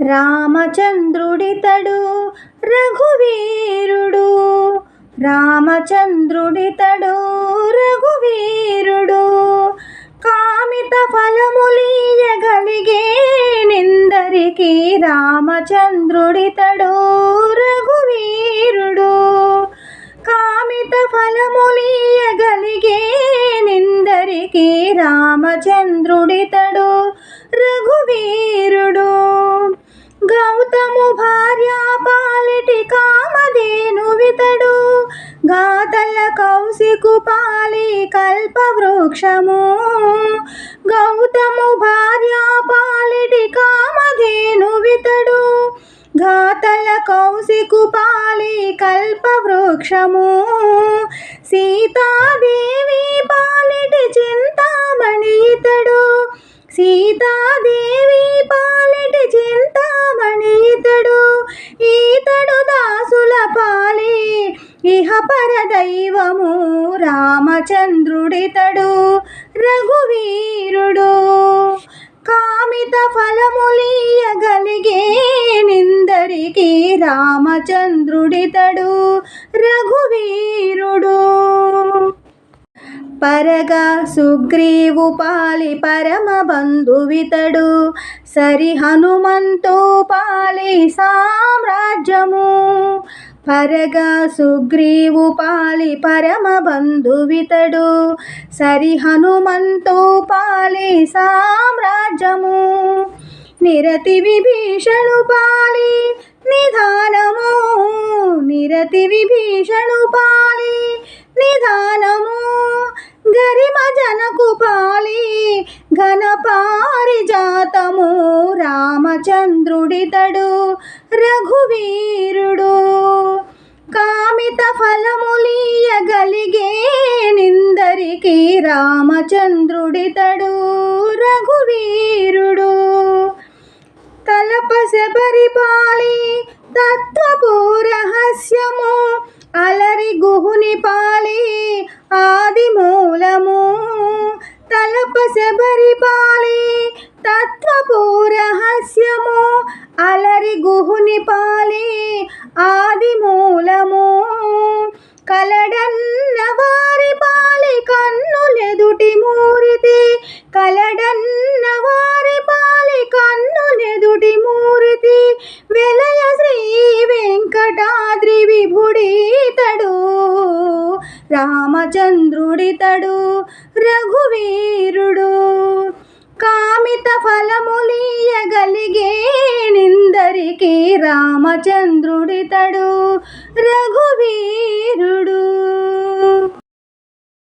రామచంద్రుడితడు రఘువీరుడు. రామచంద్రుడితడు రఘువీరుడు. కామిత ఫలములీయగలిగే నిందరికి రామచంద్రుడితడు రఘువీరుడు. కామిత ఫలములీయగలిగే నిందరికి రామచంద్రుడితడు రఘువీరుడు. గాతల కౌశికు పాలి కల్పవృక్షము. గౌతము భార్య పాలిటి కామధేను వితడు. ఘాతల కౌశికు పాలి కల్పవృక్షము. సీతాది ఇహ పరదైవము రామచంద్రుడితడు రఘువీరుడు. కామిత ఫలములీయగలిగే నిందరికి రామచంద్రుడితడు రఘువీరుడు. పరగా సుగ్రీవు పాలి పరమ బంధువితడు సరి హనుమంతో పాలి సామ్రాజ్యము. పరగా సుగ్రీవు పాలి పరమ బంధువితడు. సరి హనుమంతో పాలి సామ్రాజ్యము. నిరతి విభీషణు పాలి నిధానము. నిరతి విభీషణు పాలి నిధానము. గరిమ జనకు పాలి ఘన రామచంద్రుడితడు రఘువీరుడు. వారికి రామచంద్రుడితడు రఘువీరుడు. తలప శబరిపాలి తత్వపు రహస్యము అలరి గుహుని పాలి ఆది మూలము. తలప శబరిపాలి తత్వపు రహస్యము అలరి గుహుని పాలి ఆ మూరితి వెలయ శ్రీ వెంకటాద్రి విభుడితడు రామచంద్రుడితడు రఘువీరుడు. కామిత ఫలములీయగలిగే నిందరికి రామచంద్రుడితడు రఘువీరుడు.